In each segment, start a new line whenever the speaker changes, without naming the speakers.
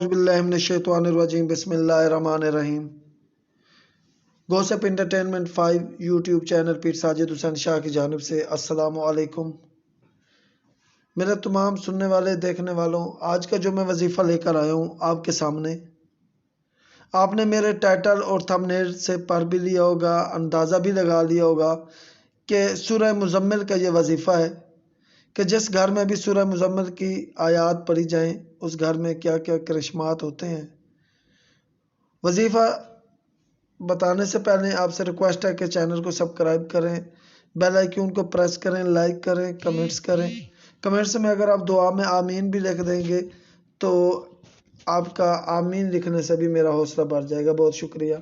बसमीम entertainment five YouTube channel पीर साजिद हुसैन शाह की जानब से असलकुम मेरे तमाम सुनने वाले, देखने वालों, आज का जो मैं वजीफ़ा लेकर आया हूँ आपके सामने, आपने मेरे टाइटल और थंबनेल से पढ़ भी लिया होगा, अंदाज़ा भी लगा लिया होगा कि सूरह मुजम्मिल का ये वजीफ़ा है। कि जिस घर में भी सूर्य मुजम्मिल की आयात पढ़ी जाएँ, उस घर में क्या क्या करिश्मात होते हैं? वजीफ़ा बताने से पहले आपसे रिक्वेस्ट है कि चैनल को सब्सक्राइब करें, बेल आइकन को प्रेस करें, लाइक करें, कमेंट्स करें। कमेंट्स में अगर आप दुआ में आमीन भी लिख देंगे तो आपका आमीन लिखने से भी मेरा हौसला बढ़ जाएगा। बहुत शुक्रिया।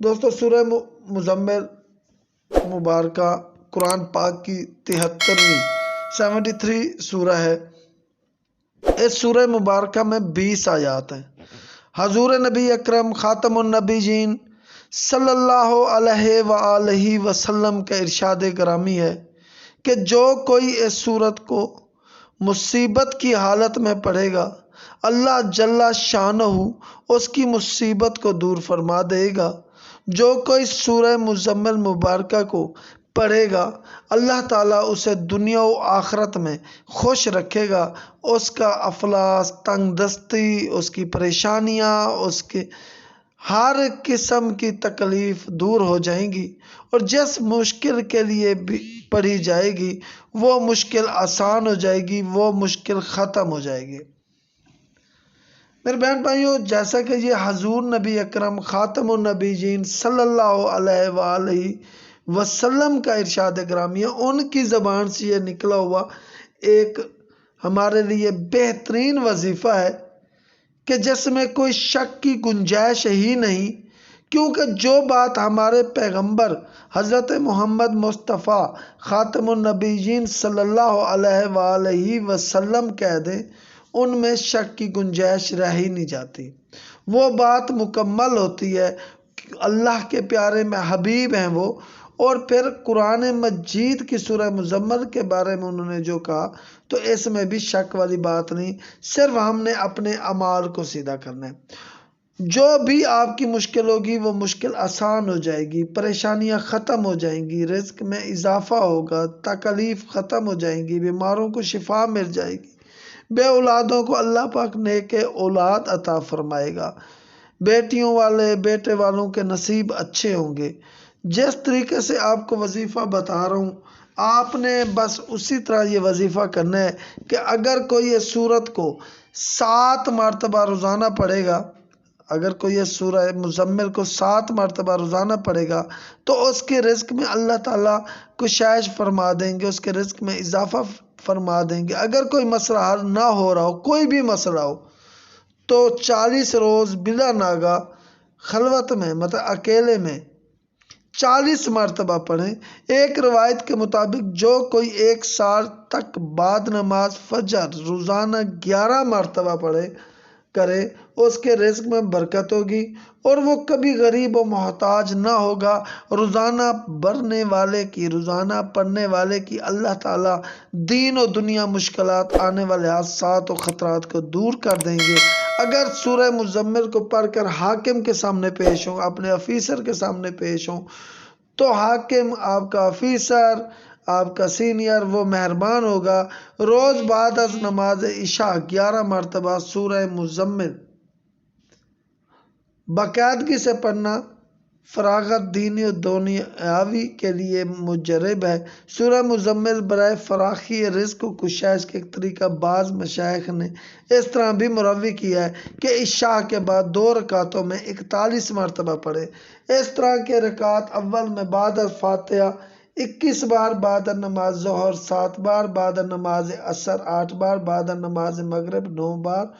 दोस्तों, सूरह मुजम्मिल मुबारक। कुरान पाक की तिहत्तरवीं सेवेंटी थ्री सूरह है। इस सूरह मुबारक में बीस आयात हैं। हजूर नबी अकरम ख़ातमनबी जीन सल्लल्लाहु अलैहि वसल्लम का इरशाद करामी है कि जो कोई इस सूरत को मुसीबत की हालत में पढ़ेगा, अल्लाह जल्ला शान उसकी मुसीबत को दूर फरमा देगा। जो कोई सूरह मुजम्मल मुबारक को पढ़ेगा। अल्लाह ताला उसे दुनिया व आखरत में खुश रखेगा। उसका अफलास तंग दस्ती उसकी परेशानियाँ, उसके हर किस्म की तकलीफ़ दूर हो जाएँगी और जिस मुश्किल के लिए भी पढ़ी जाएगी, वो मुश्किल आसान हो जाएगी, वो मुश्किल ख़त्म हो जाएगी। मेरे बहन भाइयों, जैसा कि ये हजूर नबी अकरम ख़ातमनबी जीन सल्लल्लाहु अलैहि वसल्लम का इरशाद ग्रामी उनकी ज़बान से ये निकला हुआ एक हमारे लिए बेहतरीन वजीफ़ा है कि जिसमें कोई शक की गुंजाइश ही नहीं, क्योंकि जो बात हमारे पैगंबर हज़रत मोहम्मद मुस्तफ़ा ख़ातमनबीजीन सल्लल्लाहु अलैहि वसल्लम कह दें, उनमें शक की गुंजाइश रह ही नहीं जाती। वो बात मुकम्मल होती है अल्लाह के प्यारे में हबीब हैं वो और फिर कुरान मजीद की सूरह मुजम्मल के बारे में उन्होंने जो कहा तो इसमें भी शक वाली बात नहीं, सिर्फ़ हमने अपने अमाल को सीधा करना है। जो भी आपकी मुश्किल होगी, वो मुश्किल आसान हो जाएगी, परेशानियाँ ख़त्म हो जाएँगी, रिस्क में इजाफा होगा, तकलीफ़ ख़त्म हो जाएँगी, बीमारों को शिफा मिल जाएगी। बे औलादों को अल्लाह पाक ने के औलाद अता फरमाएगा। बेटियों वाले, बेटे वालों के नसीब अच्छे होंगे। जिस तरीके से आपको वजीफ़ा बता रहा हूँ, आपने बस उसी तरह ये वजीफ़ा करना है कि अगर कोई ये सूरत को सात मरतबा रोज़ाना पढ़ेगा, अगर कोई ये सूरह मुजम्मिल को सात मरतबा रोज़ाना पढ़ेगा तो उसके रिस्क में अल्लाह ताला कुशाइश फरमा देंगे, उसके रिस्क में इजाफा फरमा देंगे। अगर कोई मसला हल ना हो रहा हो, कोई भी मसला हो तो चालीस रोज़ बिला नागा, खलवत में मतलब अकेले में चालीस मरतबा पढ़ें। एक रवायत के मुताबिक, जो कोई एक साल तक बाद नमाज़, फजर, रोज़ाना ग्यारह मरतबा पढ़े करे, उसके रिस्क में बरकत होगी और वो कभी गरीब और मोहताज ना होगा। रोज़ाना बढ़ने वाले की, रोज़ाना पढ़ने वाले की अल्लाह ताला दीन और दुनिया मुश्किल आने वाले हादसा और ख़तरात को दूर कर देंगे। अगर सूरह मुजम्मिल को पढ़कर हाकिम के सामने पेश हों, अपने ऑफिसर के सामने पेश हों तो हाकिम आपका ऑफिसर आपका सीनियर वो मेहरबान होगा। रोज़ बाद नमाज़ इशा, ग्यारह मरतबा सूरह मुजम्मिल। बाकायदगी से पढ़ना, फ़रागत दीनी और दुनियावी के लिए मुजरब है। सूरह मुजम्मिल बर फ़राखी रिस्क कुशाइश के तरीका बाज़ मशाइ ने इस तरह भी मुरवी किया है कि इशा के बाद दो रकातों में इकतालीस मरतबा पढ़े। इस तरह के रकात अव्वल में बाद फ़ातह इक्कीस बार बाद नमाज़ जहर, सात बार बाद नमाज़ असर, आठ बार बाद नमाज़ मगरब, नौ बार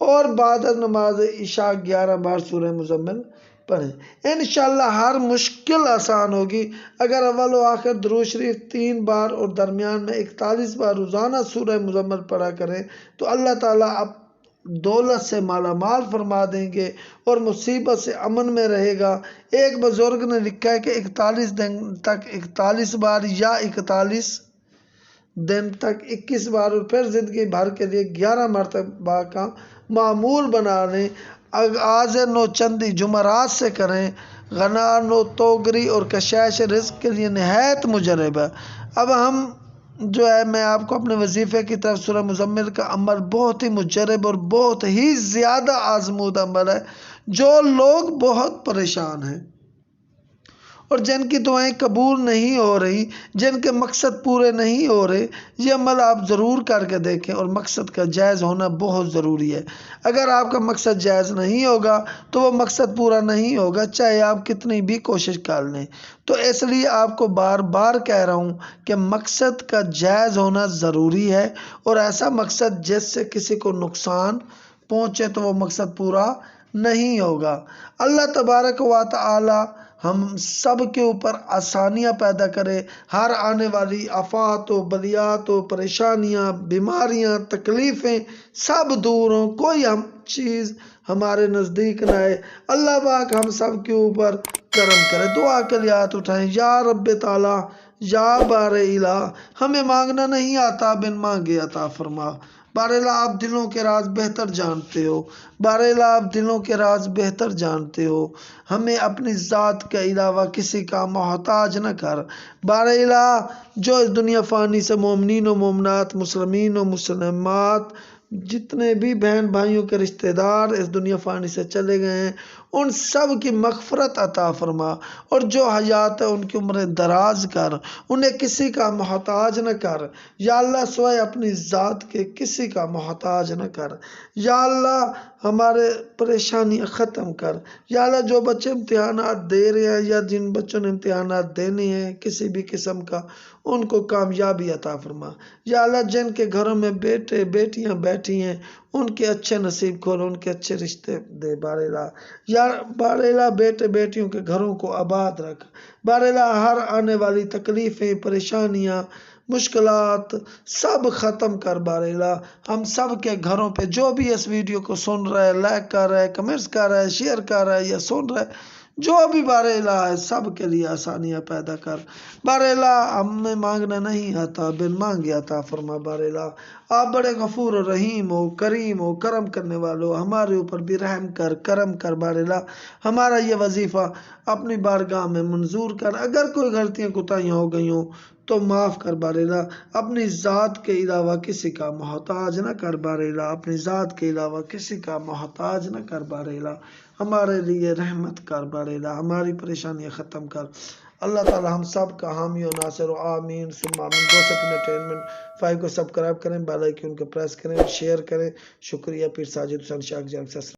और बाद नमाज़ इशा, ग्यारह बार सूरह मुजम्मिल पढ़ें। इन हर मुश्किल आसान होगी। अगर अव्वल आखिर दरू शरीफ तीन बार और दरमियान में इकतालीस बार रोज़ाना सूरह मुजम्मल पढ़ा करें तो अल्लाह ताला दौलत से माला माल फरमा देंगे और मुसीबत से अमन में रहेगा। एक बुज़ुर्ग ने लिखा है कि इकतालीस दिन तक इकतालीस बार या इकतालीस दिन तक इक्कीस बार और फिर ज़िंदगी भर के लिए ग्यारह मरतबा का मामूल बना लें आगाज़ नोचंदी जुमरात से करें। गना नो तोगरी और कशैश रिस्क के लिए नहायत मुजरब है। अब हम जो है, मैं आपको अपने वजीफ़े की तरफ़ सुर मुजम्मिल का अमल बहुत ही मुजरब और बहुत ही ज़्यादा आजमूद अमल है, जो लोग बहुत परेशान हैं। और जिनकी दुआएँ कबूल नहीं हो रही जिनके मकसद पूरे नहीं हो रहे, ये अमल आप ज़रूर करके देखें और मकसद का जायज़ होना बहुत ज़रूरी है। अगर आपका मकसद जायज़ नहीं होगा तो वो मकसद पूरा नहीं होगा, चाहे आप कितनी भी कोशिश कर लें। तो इसलिए आपको बार बार कह रहा हूँ कि मकसद का जायज़ होना ज़रूरी है और ऐसा मकसद जिससे किसी को नुकसान पहुँचे तो वह मकसद पूरा नहीं होगा। अल्लाह तबारक व ताली हम सब के ऊपर आसानियाँ पैदा करें। हर आने वाली आफात हो बलियात हो परेशानियाँ, बीमारियाँ, तकलीफ़ें, सब दूर हों। कोई हम चीज़ हमारे नज़दीक ना आए। अल्लाह पाक हम सब के ऊपर करम करे। दुआ के लिए हाथ उठाएँ। या रब ताला, या बार इला, हमें मांगना नहीं आता, बिन मांगे अता फरमा। बारेला, आप दिलों के राज बेहतर जानते हो। बारेला, आप दिलों के राज बेहतर जानते हो। हमें अपनी ज़ात के अलावा किसी का मोहताज न कर। बारेला, जो इस दुनिया फ़ानी से ममिन व मोमनात, मुसलमिन व मुसलमात जितने भी बहन भाइयों के रिश्तेदार इस दुनिया फ़ानी से चले गए हैं, उन सब की मगफ़रत अता फरमा। और जो हयात है, उनकी उम्र दराज कर। उन्हें किसी का मोहताज न कर। या अल्लाह स्वय अपनी ज़ात के किसी का मोहताज न कर। या हमारे परेशानियाँ ख़त्म कर। या अल्लाह जो बच्चे इम्तहान दे रहे हैं, या जिन बच्चों ने इम्तहान देने हैं, किसी भी किस्म का उनको कामयाबी अता फरमा। या अल्लाह जिनके घरों में बेटे, बेटियाँ बैठी हैं, उनके अच्छे नसीब खोल, उनके अच्छे रिश्ते दे बारेला। या बारेला बेटे, बेटियों के घरों को आबाद रख। बारेला हर आने वाली तकलीफ़ें, परेशानियाँ, मुश्किलात सब ख़त्म कर बारेला। हम सब के घरों पे जो भी इस वीडियो को सुन रहा है लाइक कर रहा है कमेंट्स कर रहा है शेयर कर रहा है या सुन रहा जो भी बारेला है, सब के लिए आसानियाँ पैदा कर। बारेला हमें मांगना नहीं आता, बिन मांगे आता फरमा बारेला। आप बड़े गफूर और रहीम हो, करीम हो, करम करने वालों हमारे ऊपर भी रहम कर, करम कर बारेला हमारा ये वजीफ़ा अपनी बारगाह में मंजूर कर। अगर कोई गलतियाँ कोताहियाँ हो गई हों तो माफ़ कर बारेला अपनी ज़ात के अलावा किसी का मोहताज न कर बारेला अपनी ज़ात के अलावा किसी का मोहताज न कर बारेला हमारे लिए रहमत कर बारेला हमारी परेशानियाँ ख़त्म कर। अल्लाह ताला हम सब का हामी और नासिर आमीन सुमामीन सब एंटरटेनमेंट फाइव को सब्सक्राइब करें बेल आइकन को प्रेस करें शेयर करें। शुक्रिया पीर साजिद हुसैन शाह